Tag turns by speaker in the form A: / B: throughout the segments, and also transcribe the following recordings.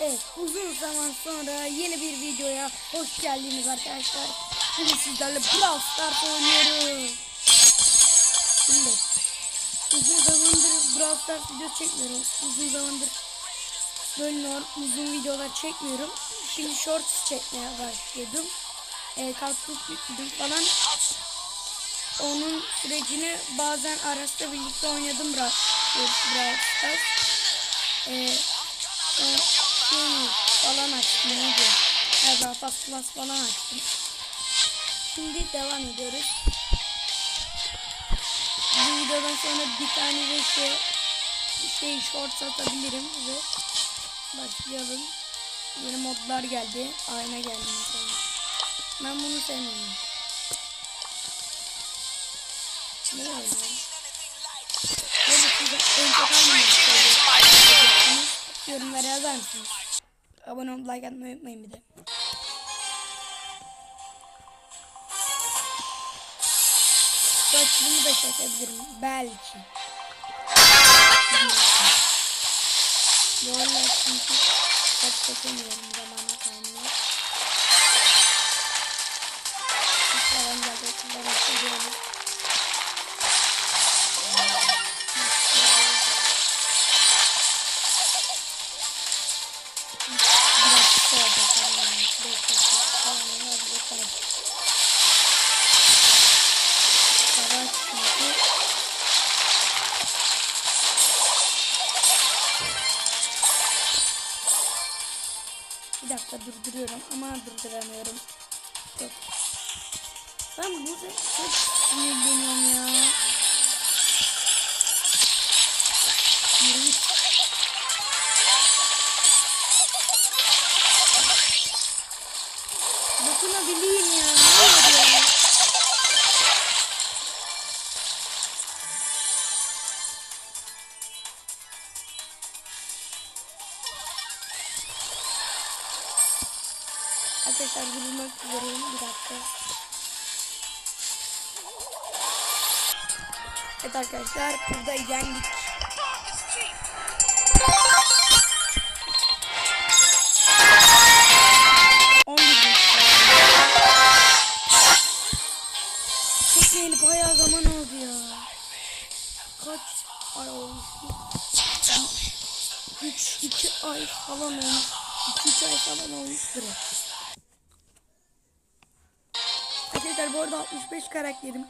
A: Evet uzun zaman sonra yeni bir videoya hoş geldiniz arkadaşlar. Bugün sizlerle Brawl Stars oynuyoruz. Şimdi uzun zamandır Brawl Stars video çekmiyorum. Uzun zamandır böyle norm- uzun videolar çekmiyorum. Şimdi shorts çekmeye başladım. Ee, kalkıp yükledim falan. Onun sürecini bazen Aras'la birlikte oynadım Brawl, Stars. Ee, sonra şey falan açtım neydi? Erba Fast Plus falan açtım. Şimdi devam ediyoruz. Bu videodan sonra bir tane de şey, şey shorts atabilirim ve başlayalım. Yeni modlar geldi. Ayna geldi mesela. Ben bunu sevmiyorum. Ne öyle? Böyle size en çok hangi? Yorumlara yazar mısınız? Abone olup like atmayı unutmayın bir de. Bu açılımı da çekebilirim. Belki. Aralar çünkü çok çekemiyorum Bir dakika durduruyorum ama durduramıyorum. Çok. Ben burada çok sinirleniyorum ya. 23 Dokunabileyim ya. Arkadaşlar bulmak üzereyim. Bir dakika. Evet arkadaşlar burada yendik. Çekmeyeli bayağı zaman oldu ya. Kaç ay olmuş? 3 2 ay falan olmuş. 2 3 ay falan olmuştur. Arkadaşlar bu arada 65 karakterim.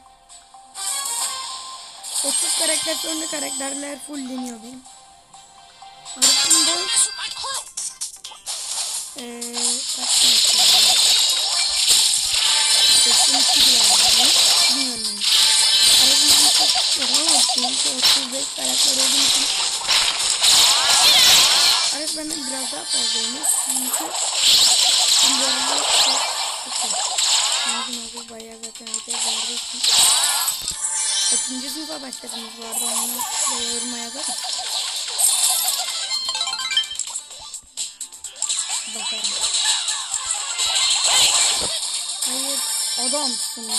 A: 30 karakter sonra karakterler fullleniyor benim. Arasında eee kaç karakter var? 82 diyorlar. Bilmiyorum. Arasında çok istiyorum ama çünkü 35 karakter olduğum için Aras benden biraz daha fazlaymış. Çünkü İkinci sınıfa başladınız bu arada onu yoruma yazarım. Bakarım. Hayır adamsın be.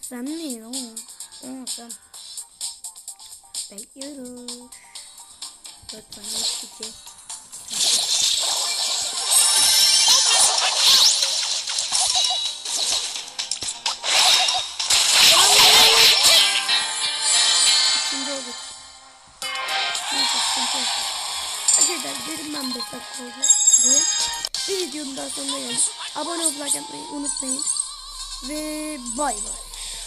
A: Sen miydin oğlum? Oğlum sen. Bekliyoruz. 4 tane 2. Ben 5 dakika oldu. Bir videonun daha sonuna geldik. Abone olmayı unutmayın. Ve bay bay.